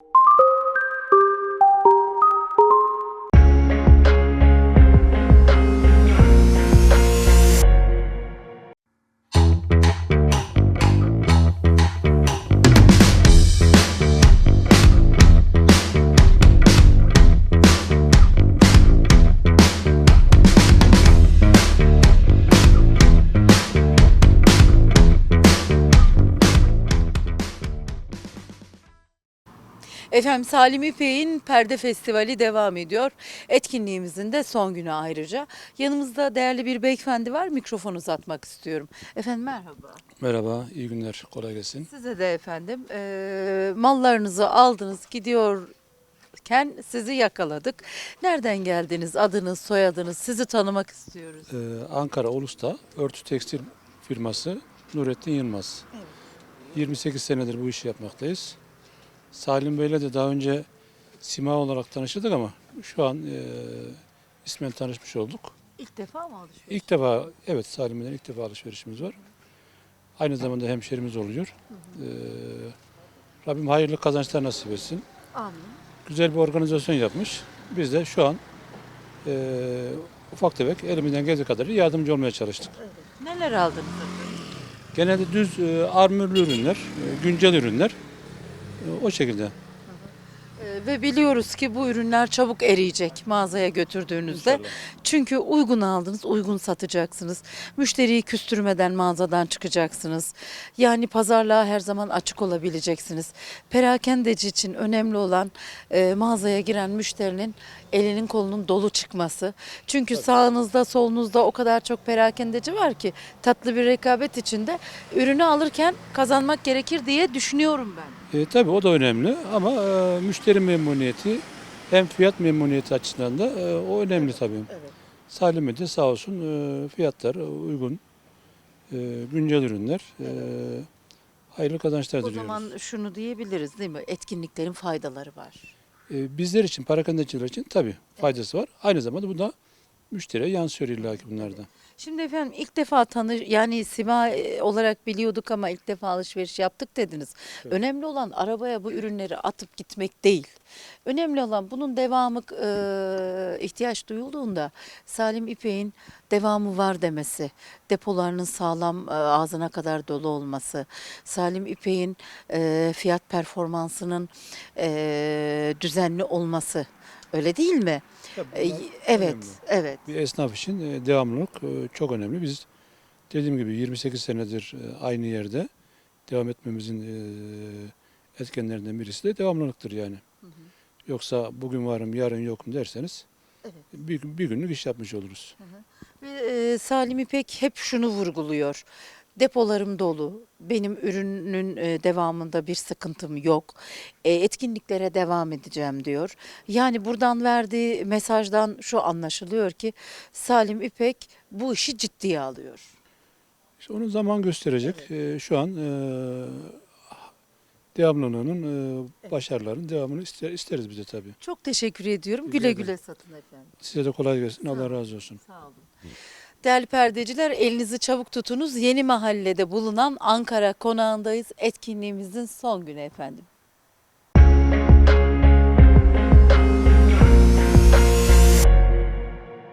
you Efendim Salim İpek'in Perde Festivali devam ediyor. Etkinliğimizin de son günü ayrıca. Yanımızda değerli bir beyefendi var. Mikrofon uzatmak istiyorum. Efendim merhaba. Merhaba, iyi günler, kolay gelsin. Size de efendim eee, mallarınızı aldınız gidiyorken sizi yakaladık. Nereden geldiniz? Adınız, soyadınız sizi tanımak istiyoruz. Ee, Ankara Ulus'ta örtü tekstil firması Nurettin Yılmaz. Evet. 28 senedir bu işi yapmaktayız. Salim Bey'le de daha önce sima olarak tanıştık ama şu an e, ismen tanışmış olduk. İlk defa mı alışveriş? İlk defa, evet Salim'den ilk defa alışverişimiz var. Aynı zamanda hemşerimiz oluyor. Ee, Rabbim hayırlı kazançlar nasip etsin. Amin. güzel bir organizasyon yapmış. Biz de şu an eee, ufak tefek elimizden geldiği kadarıyla yardımcı olmaya çalıştık. Neler aldınız? Genelde düz eee, armürlü ürünler, eee, güncel ürünler o şekilde. Ee, Ve biliyoruz ki bu ürünler çabuk eriyecek mağazaya götürdüğünüzde. İnşallah. Çünkü uygun aldınız, uygun satacaksınız. Müşteriyi küstürmeden mağazadan çıkacaksınız. Yani pazarlığa her zaman açık olabileceksiniz. Perakendeci için önemli olan e, mağazaya giren müşterinin elinin kolunun dolu çıkması. Çünkü sağınızda solunuzda o kadar çok perakendeci var ki tatlı bir rekabet içinde ürünü alırken kazanmak gerekir diye düşünüyorum ben. E, tabii o da önemli ama eee, müşteri memnuniyeti hem fiyat memnuniyeti açısından da eee, o önemli tabii. Evet. Salim'e de sağ olsun eee, fiyatlar uygun, eee, güncel ürünler. eee, hayırlı kazançlar O diliyoruz. zaman şunu diyebiliriz değil mi? Etkinliklerin faydaları var. E, bizler için, parakendeciler için tabii faydası var. Aynı zamanda bu da müşteriye yansıyor illaki bunlarda. Şimdi efendim ilk defa tanı yani sima e, olarak biliyorduk ama ilk defa alışveriş yaptık dediniz. Önemli olan arabaya bu ürünleri atıp gitmek değil. Önemli olan bunun devamı e, ihtiyaç duyulduğunda Salim İpek'in devamı var demesi, depolarının sağlam e, ağzına kadar dolu olması, Salim İpek'in e, fiyat performansının e, düzenli olması. Öyle değil mi? E, evet, önemli. evet. Bir esnaf için e, devamlılık e, çok önemli. Biz dediğim gibi 28 senedir e, aynı yerde devam etmemizin etkenlerinden birisi de devamlılıktır yani. Yoksa bugün varım yarın yokum derseniz Evet. bir, gün- bir günlük iş yapmış oluruz. Ve e, Salim İpek hep şunu vurguluyor. Depolarım dolu. Benim ürünün e, devamında bir sıkıntım yok. E, etkinliklere devam edeceğim diyor. Yani buradan verdiği mesajdan şu anlaşılıyor ki Salim İpek bu işi ciddiye alıyor. İşte onun zaman gösterecek. E, şu an devamlılığının, e, başarıların devamını ister, isteriz biz de tabii. Çok teşekkür ediyorum. Güle ederim. güle satın efendim. Size de kolay gelsin. Sağ Allah razı olsun. Sağ olun. Değerli perdeciler elinizi çabuk tutunuz. Yeni mahallede bulunan Ankara konağındayız. Etkinliğimizin son günü efendim.